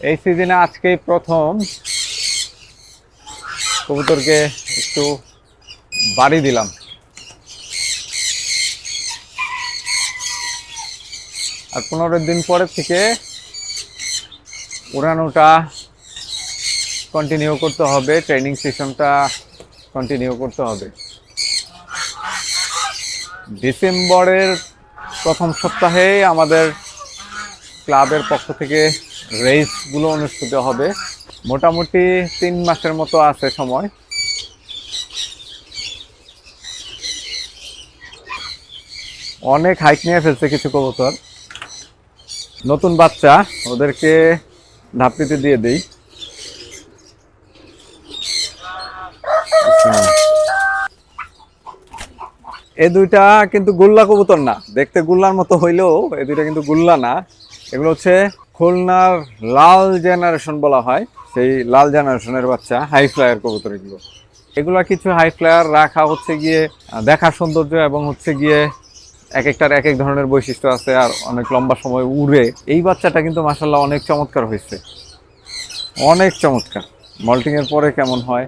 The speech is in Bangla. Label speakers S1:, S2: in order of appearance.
S1: এই সিজনে আজকেই প্রথম। কবুতরকে একটু বাড়ি দিলাম। আর পনেরো দিন পরে থেকে উড়ানোটা কন্টিনিউ করতে হবে। ট্রেনিং সেশনটা কন্টিনিউ করতে হবে। ডিসেম্বরের প্রথম সপ্তাহে আমাদের ক্লাবের পক্ষ থেকে রেসগুলো অনুষ্ঠিত হবে। মোটামুটি তিন মাসের মতো আছে সময়। অনেক হাইক নিয়ে ফেলছে কিছু কবুতর। নতুন বাচ্চা, ওদেরকে ধাপড়িতে দিয়ে দেই। এই দুইটা কিন্তু গুল্লা কবুতর না। দেখতে গুল্লার মতো হইলেও এই দুইটা কিন্তু গুল্লা না। এগুলো হচ্ছে খুলনার লাল জেনারেশন বলা হয়। সেই লাল জেনারেশনের বাচ্চা হাই ফ্লায়ার কবুতর এগুলো। এগুলা কিছু হাই ফ্লায়ার রাখা হচ্ছে গিয়ে দেখার সৌন্দর্য এবং হচ্ছে গিয়ে এক একটার এক এক ধরনের বৈশিষ্ট্য আছে আর অনেক লম্বা সময় উড়ে। এই বাচ্চাটা কিন্তু মাসাল্লাহ অনেক চমৎকার হয়েছে। অনেক চমৎকার। মল্টিংয়ের পরে কেমন হয়?